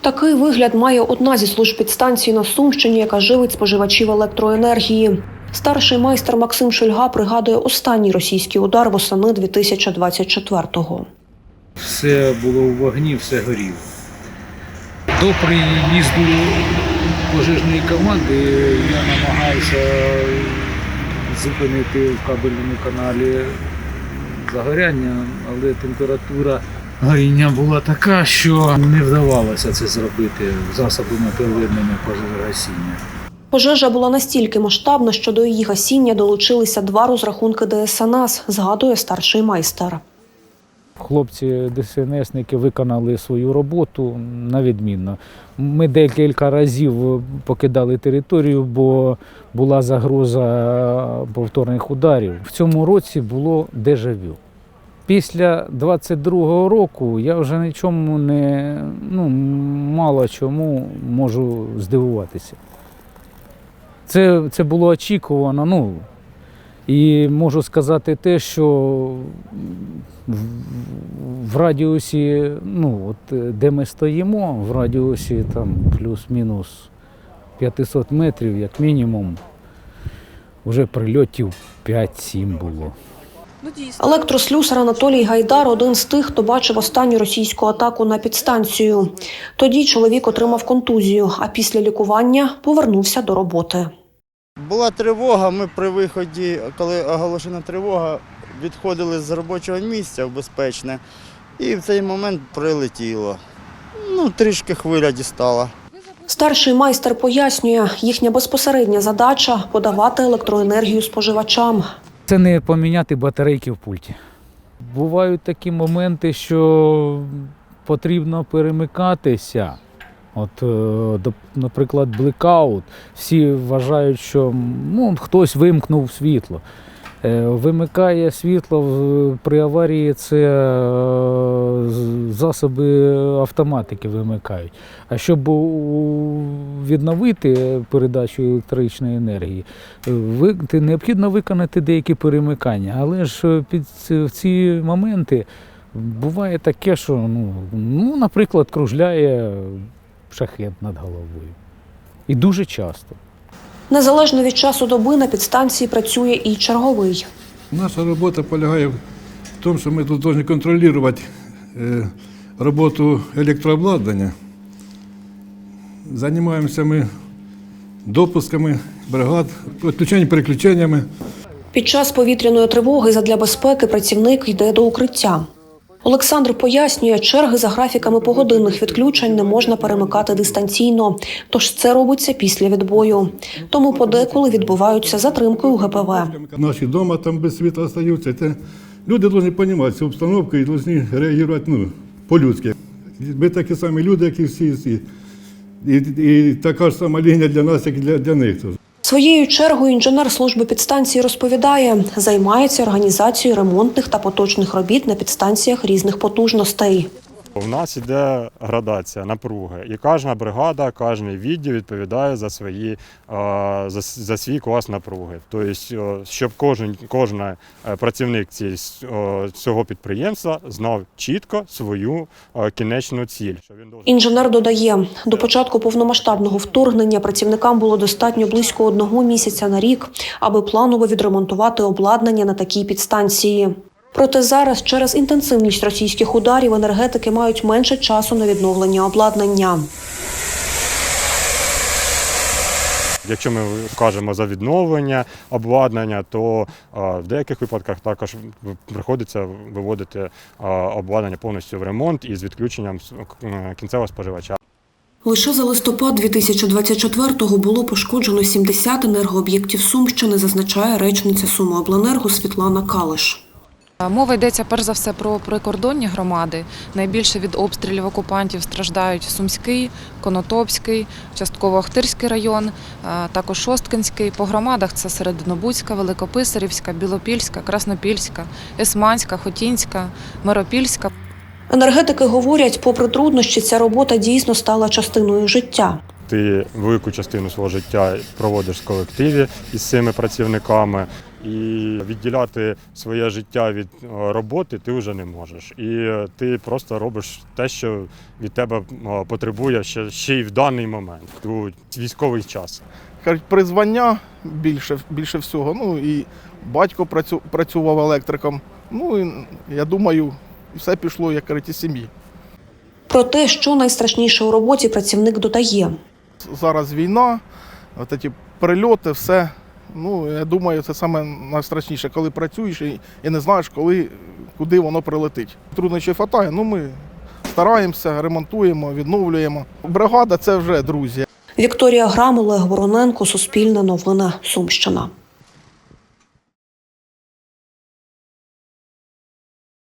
Такий вигляд має одна зі служб підстанції на Сумщині, яка живить споживачів електроенергії. Старший майстер Максим Шульга пригадує останній російський удар восени 2024-го. Все було в вогні, все горіло. До приїзду пожежної команди я намагався зупинити в кабельному каналі загоряння, але температура горіння була така, що не вдавалося це зробити засобами первинного пожежогасіння. Пожежа була настільки масштабна, що до її гасіння долучилися два розрахунки ДСНС, згадує старший майстер. Хлопці ДСНСники виконали свою роботу на відмінно. Ми декілька разів покидали територію, бо була загроза повторних ударів. В цьому році було дежавю. Після 22-го року я вже нічому не ну, мало чому можу здивуватися. Це, це було очікувано. Ну, і можу сказати те, що в, в радіусі, ну, от де ми стоїмо, в радіусі там плюс-мінус 500 метрів, як мінімум, вже прильотів 5-7 було. Ну. Електрослюсар Анатолій Гайдар один з тих, хто бачив останню російську атаку на підстанцію. Тоді чоловік отримав контузію, а після лікування повернувся до роботи. Була тривога. Ми при виході, коли оголошена тривога, відходили з робочого місця в безпечне, і в цей момент прилетіло. Ну, трішки хвиля дістала. Старший майстер пояснює, їхня безпосередня задача подавати електроенергію споживачам. Це не поміняти батарейки в пульті. Бувають такі моменти, що потрібно перемикатися. От, е, наприклад, блекаут. Всі вважають, що ну, хтось вимкнув світло. Е, Вимикає світло при аварії це е, засоби автоматики вимикають. А щоб відновити передачу електричної енергії, необхідно виконати деякі перемикання. Але ж е, під ці- в ці моменти буває таке, що, ну, ну, наприклад, кружляє шахет над головою. І дуже часто. Незалежно від часу доби на підстанції працює і черговий. Наша робота полягає в тому, що ми тут повинні контролювати роботу електрообладнання. Займаємося ми допусками бригад, відключеннями, переключеннями. Під час повітряної тривоги задля безпеки працівник йде до укриття. Олександр пояснює, черги за графіками погодинних відключень не можна перемикати дистанційно, тож це робиться після відбою. Тому подеколи відбуваються затримки у ГПВ. Наші вдома там без світла залишаються. Люди повинні розуміти цю обстановку і повинні реагувати ну, по-людськи. Ми такі самі люди, як і всі. всі. І, і така ж сама лінія для нас, як і для, для них. Своєю чергою інженер служби підстанції розповідає, займається організацією ремонтних та поточних робіт на підстанціях різних потужностей. У нас іде градація напруги, і кожна бригада, кожен відділ відповідає за свої е, за, за свій клас напруги. Тобто, е, щоб кожен кожен е, працівник ці- цього підприємства знав чітко свою кінечну ціль. Інженер додає, до початку повномасштабного вторгнення працівникам було достатньо близько одного місяця на рік, аби планово відремонтувати обладнання на такій підстанції. Проте зараз, через інтенсивність російських ударів, енергетики мають менше часу на відновлення обладнання. Якщо ми кажемо за відновлення обладнання, то в деяких випадках також приходиться виводити обладнання повністю в ремонт із відключенням кінцевого споживача. Лише за листопад 2024-го було пошкоджено 70 енергооб'єктів Сумщини, зазначає речниця Сумиобленерго Світлана Калиш. Мова йдеться перш за все про прикордонні громади. Найбільше від обстрілів окупантів страждають Сумський, Конотопський, частково Охтирський район, також Шосткинський. По громадах це Серединобудська, Великописарівська, Білопільська, Краснопільська, Есманська, Хотінська, Миропільська. Енергетики говорять, попри труднощі, ця робота дійсно стала частиною життя. Ти велику частину свого життя проводиш в колективі із цими працівниками. І відділяти своє життя від е, роботи ти вже не можеш. І е, ти просто робиш те, що від тебе е, потребує ще, ще й в даний момент, у військовий час. кажуть, призвання більше, більше всього. Ну і батько працю, працював електриком. Ну і я думаю, все пішло як кажуть, із сім'ї. Про те, що найстрашніше у роботі, працівник додає. Зараз війна, от ці прильоти, все. Ну, я думаю, це саме найстрашніше, коли працюєш і, і не знаєш, коли, куди воно прилетить. Труднощів хватає, ну ми стараємося, ремонтуємо, відновлюємо. Бригада це вже друзі. Вікторія Грам, Олег Вороненко, Суспільне новини, Сумщина.